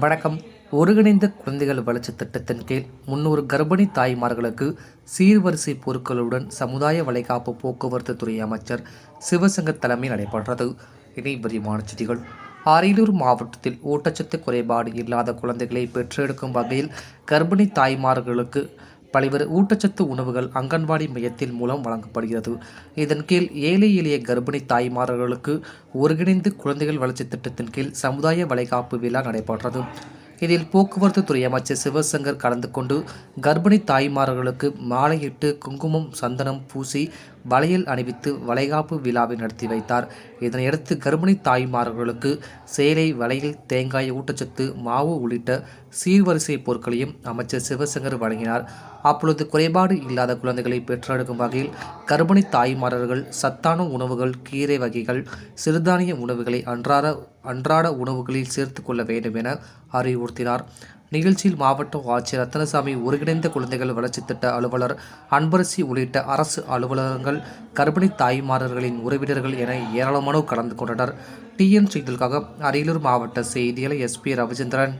வணக்கம். ஒருங்கிணைந்த குழந்தைகள் வளர்ச்சி திட்டத்தின் கீழ் முன்னூறு கர்ப்பிணி தாய்மார்களுக்கு சீர்வரிசை பொருட்களுடன் சமுதாய வளைகாப்பு போக்குவரத்து துறை அமைச்சர் சிவசங்கர் தலைமை நடைபெற்றது. இனி விரிவான செய்திகள். அரியலூர் மாவட்டத்தில் ஊட்டச்சத்து குறைபாடு இல்லாத குழந்தைகளை பெற்றெடுக்கும் வகையில் கர்ப்பிணி தாய்மார்களுக்கு பல்வேறு ஊட்டச்சத்து உணவுகள் அங்கன்வாடி மையத்தின் மூலம் வழங்கப்படுகிறது. இதன் கீழ் ஏழை எளிய கர்ப்பிணி தாய்மார்களுக்கு ஒருங்கிணைந்து குழந்தைகள் வளர்ச்சி திட்டத்தின் கீழ் சமுதாய வளைகாப்பு விழா நடைபெற்றது. இதில் போக்குவரத்து துறை அமைச்சர் சிவசங்கர் கலந்து கொண்டு கர்ப்பிணி தாய்மார்களுக்கு மாலையிட்டு குங்குமம் சந்தனம் பூசி வளையல் அணிவித்து வளைகாப்பு விழாவை நடத்தி வைத்தார். இதனையடுத்து கர்ப்பிணி தாய்மார்களுக்கு சேலை வளையல் தேங்காய் ஊட்டச்சத்து மாவு உள்ளிட்ட சீர்வரிசை பொருட்களையும் அமைச்சர் சிவசங்கர் வழங்கினார். அப்பொழுது குறைபாடு இல்லாத குழந்தைகளை பெற்றெடுக்கும் வகையில் கர்ப்பிணி தாய்மார்கள் சத்தான உணவுகள் கீரை வகைகள் சிறுதானிய உணவுகளை அன்றாட அன்றாட உணவுகளில் சேர்த்து கொள்ள வேண்டும் என அறிவுறுத்தினார். நிகழ்ச்சியில் மாவட்ட ஆட்சியர் ரத்தனசாமி ஒருங்கிணைந்த குழந்தைகள் வளர்ச்சி திட்ட அலுவலர் அன்பரசி உள்ளிட்ட அரசு அலுவலகங்கள் கர்ப்பிணி தாய்மாரர்களின் உறவினர்கள் என ஏராளமானோர் கலந்து கொண்டனர். டிஎன் செய்திகளுக்காக அரியலூர் மாவட்ட செய்தியாளர் எஸ்பி ரவிச்சந்திரன்.